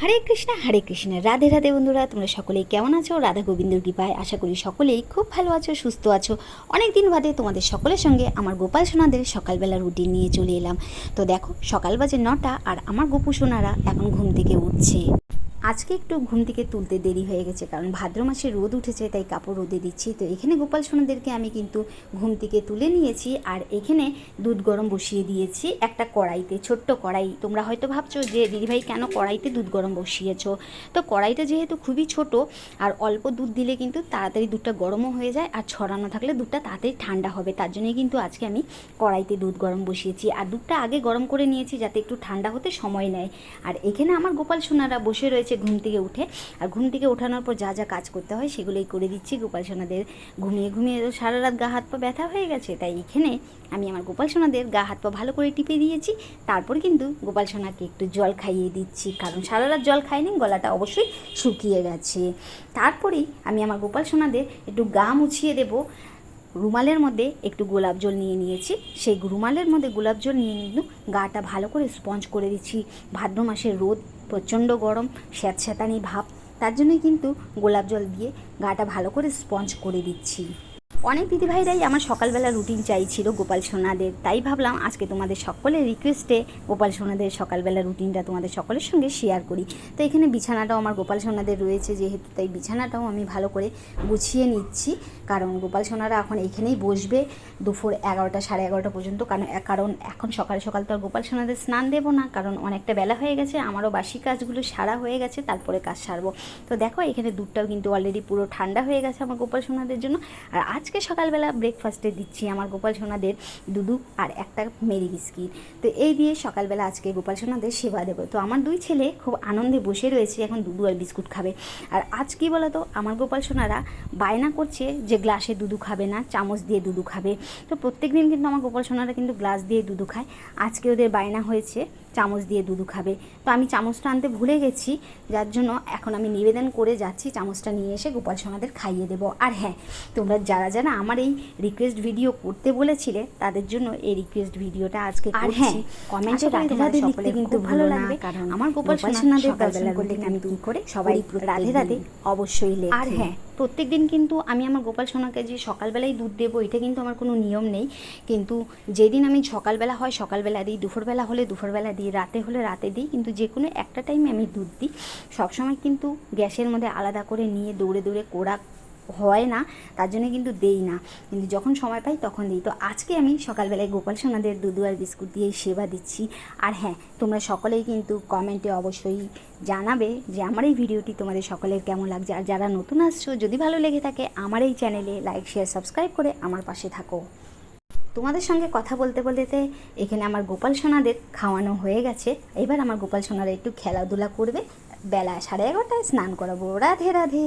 হরে কৃষ্ণা, হরে কৃষ্ণ। রাধে রাধে বন্ধুরা, তোমরা সকলেই কেমন আছো? রাধা গোবিন্দর কৃপায় আশা করি সকলেই খুব ভালো আছো, সুস্থ আছো। অনেক দিন বাদে তোমাদের সকলের সঙ্গে আমার গোপাল সোনাদের সকালবেলা রুটিন নিয়ে চলে এলাম। তো দেখো, সকাল বাজে নটা আর আমার গোপু সোনারা এখন ঘুম থেকে উঠছে। আজকে একটু ঘুম থেকে তুলতে দেরি হয়ে গেছে, কারণ ভাদ্র মাসে রোদ উঠেছে, তাই কাপড় রোদে দিচ্ছি। তো এখানে গোপাল সোনাদেরকে আমি কিন্তু ঘুম থেকে তুলে নিয়েছি, আর এখানে দুধ গরম বসিয়ে দিয়েছি একটা কড়াইতে, ছোট্ট কড়াই। তোমরা হয়তো ভাবছ যে দিদিভাই কেন কড়াইতে দুধ গরম বসিয়েছ? তো কড়াইটা যেহেতু খুবই ছোট, আর অল্প দুধ দিলে কিন্তু তাড়াতাড়ি দুধটা গরমও হয়ে যায়, আর ছড়ানো থাকলে দুধটা তাড়াতাড়ি ঠান্ডা হবে। তার জন্যই কিন্তু আজকে আমি কড়াইতে দুধ গরম বসিয়েছি, আর দুধটা আগে গরম করে নিয়েছি যাতে একটু ঠান্ডা হতে সময় নেয়। আর এখানে আমার গোপাল সোনারা বসে রয়েছে ঘুম থেকে উঠে। আর ঘুম থেকে ওঠানোর পর যা যা কাজ করতে হয় সেগুলোই করে দিচ্ছি। গোপাল সোনাদের ঘুমিয়ে ঘুমিয়ে সারা রাত গা হাত পা ব্যথা হয়ে গেছে। তাই এখানে আমি আমার গোপাল সোনাদের গা হাত পা ভালো করে টিপে দিয়েছি। তারপর কিন্তু গোপাল সোনাকে একটু জল খাইয়ে দিচ্ছি। কারণ সারা রাত জল খাইনি, গলাটা অবশ্যই শুকিয়ে গেছে। তারপরেই আমি আমার গোপাল সোনাদের একটু গা মুছিয়ে দেবো। রুমালের মধ্যে একটু গোলাপ জল নিয়ে নিয়েছি। সেই রুমালের মধ্যে গোলাপ জল নিয়ে কিন্তু গাটা ভালো করে স্পঞ্জ করে দিচ্ছি। ভাদ্র মাসের রোদ প্রচণ্ড গরম, স্যাঁতস্যাঁতানি ভাব। তার জন্যই কিন্তু গোলাপ জল দিয়ে গাটা ভালো করে স্পঞ্জ করে দিচ্ছি। অনেক দিদিভাইরাই আমার সকালবেলা রুটিন চাইছিল গোপাল সোনাদের। তাই ভাবলাম আজকে তোমাদের সকলের রিকোয়েস্টে গোপাল সোনাদের সকালবেলা রুটিনটা তোমাদের সকলের সঙ্গে শেয়ার করি। তো এখানে বিছানাটাও আমার গোপাল সোনাদের রয়েছে, যেহেতু তাই বিছানাটাও আমি ভালো করে গুছিয়ে নিচ্ছি। কারণ গোপাল সোনারা এখন এখানেই বসবে দুপুর এগারোটা, সাড়ে এগারোটা পর্যন্ত। কারণ কারণ এখন সকাল সকাল তো আর গোপাল সোনাদের স্নান দেবো না। কারণ অনেকটা বেলা হয়ে গেছে, আমারও বাসি কাজগুলো সারা হয়ে গেছে, তারপরে কাজ সারবো। তো দেখো এখানে দুধটাও কিন্তু অলরেডি পুরো ঠান্ডা হয়ে গেছে আমার গোপাল সোনাদের জন্য। আর আজকে সকালবেলা ব্রেকফাস্টে দিচ্ছি আমার গোপাল সোনাদের দুধু আর একটা মেরি বিস্কিট। তো এই দিয়ে সকালবেলা আজকে গোপাল সোনাদের সেবা দেবো। তো আমার দুই ছেলে খুব আনন্দে বসে রয়েছে, এখন দুধু আর বিস্কুট খাবে। আর আজ কি বলতো, আমার গোপাল সোনারা বায়না করছে যে গ্লাসে দুধু খাবে না, চামচ দিয়ে দুধু খাবে। তো প্রত্যেক দিন কিন্তু আমার গোপাল সোনারা কিন্তু গ্লাস দিয়ে দুধু খায়। আজকে ওদের বায়না হয়েছে, চামচ দিয়ে দুধু খাবে। তো আমি চামচটা আনতে ভুলে গেছি, যার জন্য এখন আমি নিবেদন করে যাচ্ছি, চামচটা নিয়ে এসে গোপাল সোনাদের খাইয়ে দেবো। আর হ্যাঁ তোমরা যারা যারা আমার এই রিকোয়েস্ট ভিডিও করতে বলেছিলে তাদের জন্য এই রিকোয়েস্ট ভিডিওটা আজকে আর হ্যাঁ, কমেন্টে রাধে রাধে লিখতে কিন্তু ভালো লাগবে। কারণ আমার গোপাল সোনাদের দর্শন করতে আমি কি করে সবাই রাধে রাধে অবশ্যই লেখে। আর হ্যাঁ, প্রত্যেক দিন কিন্তু আমি আমার গোপাল সোনাকে যে সকালবেলায় দুধ দেবো এটা কিন্তু আমার কোনো নিয়ম নেই। কিন্তু যেদিন আমি সকালবেলা হয় সকালবেলা দিই দুপুরবেলা হলে দুপুরবেলা দিই রাতে হলে রাতে দিই কিন্তু যে কোনো একটা টাইমে আমি দুধ দিই। সবসময় কিন্তু গ্যাসের মধ্যে আলাদা করে নিয়ে দৌড়ে দৌড়ে কোড়া হয় না, তার জন্য কিন্তু দেই না। কিন্তু যখন সময় পাই তখন দিই। তো আজকে আমি সকালবেলায় গোপাল সোনাদের দুধু আর বিস্কুট দিয়েই সেবা দিচ্ছি। আর হ্যাঁ তোমরা সকলেই কিন্তু কমেন্টে অবশ্যই জানাবে যে আমার এই ভিডিওটি তোমাদের সকলের কেমন লাগছে। আর যারা নতুন আসছো, যদি ভালো লেগে থাকে, আমার এই চ্যানেলে লাইক, শেয়ার, সাবস্ক্রাইব করে আমার পাশে থাকো। তোমাদের সঙ্গে কথা বলতে বলতে এখানে আমার গোপাল সোনাদের খাওয়ানো হয়ে গেছে। এবার আমার গোপাল সোনারা একটু খেলাধুলা করবে। বেলা সাড়ে এগারোটায় স্নান করাবো। রাধে রাধে।